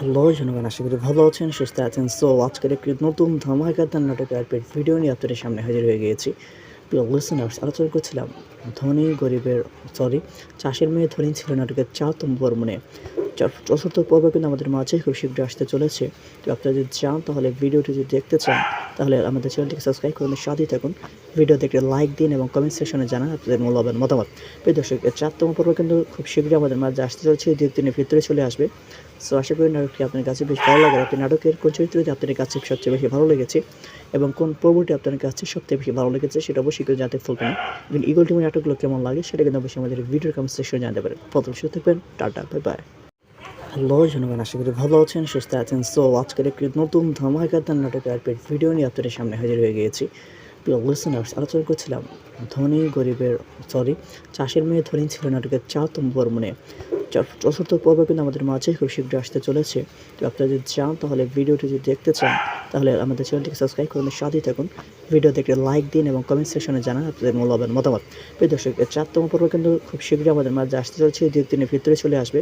Hello, জনগণ, আশা করি ভালো আছেন, সুস্থ আছেন। সো আজকের একটি নতুন ধমাকাতার নাটকের আপডেট ভিডিও নিয়ে আপনাদের সামনে হাজির হয়ে গিয়েছি। আলোচনা করছিলাম ধনী গরিবের সরি চাষের মেয়ে ধনী ছিল নাটকের চার তম্বর বর্মনে চতুর্থ পর্ব কিন্তু আমাদের মাঝে খুব শীঘ্রই আসতে চলেছে। তো আপনারা যদি চান তাহলে ভিডিওটি যদি দেখতে চান, তাহলে আমাদের চ্যানেলটিকে সাবস্ক্রাইব করে সাথেই থাকুন। ভিডিও দেখে লাইক দিন এবং কমেন্ট সেকশনে জানান আপনাদের মূল্যবান মতামত। প্রিয় দর্শক চারতম পর্ব কিন্তু খুব শীঘ্রই আমাদের মাঝে আসতে চলেছে। দু একদিনের ভিতরে চলে আসবে। সো আশা করি নাটকটি আপনার কাছে বেশ ভালো লাগে আপনি নাটকের কোন চরিত্রটি আপনার কাছে সবচেয়ে বেশি ভালো লেগেছে এবং কোন পর্বটি আপনার কাছে সবচেয়ে বেশি ভালো লেগেছে সেটা অবশ্যই কেউ জানতে ভুলবেন না। এবং ইগল টিমের নাটকগুলো কেমন লাগে সেটা কিন্তু অবশ্যই আমাদের ভিডিওর কমেন্ট সেকশনে জানতে পারেন। প্রথম সুস্থ থাকবেন, টাটা বাই বাই হ্যালো, জনগণ, আশা করি ভালো আছেন, সুস্থ আছেন। সো আজকের একটি নতুন ধামাকাতার নাটকের আপডেট ভিডিও নিয়ে আপনাদের সামনে হাজির হয়ে গিয়েছি। লিসনার্স আলোচনা করছিলাম ধনী গরিবের সরি চাষের মেয়ে ধনী ছিল নাটকের চারতম বর্মনে চতুর্থ পর্ব কিন্তু আমাদের মাঝে খুব শীঘ্রই আসতে চলেছে। তো আপনারা যদি চান, তাহলে ভিডিওটি যদি দেখতে চান, তাহলে আমাদের চ্যানেলটিকে সাবস্ক্রাইব করুন, সাথেই থাকুন। ভিডিও দেখে লাইক দিন এবং কমেন্ট সেকশনে জানান আপনাদের মূল্যবান মতামত। প্রিয় দর্শক চারতম পর্ব কিন্তু খুব শীঘ্রই আমাদের মাঝে আসতে চলেছে। দু একদিনের ভিতরে চলে আসবে।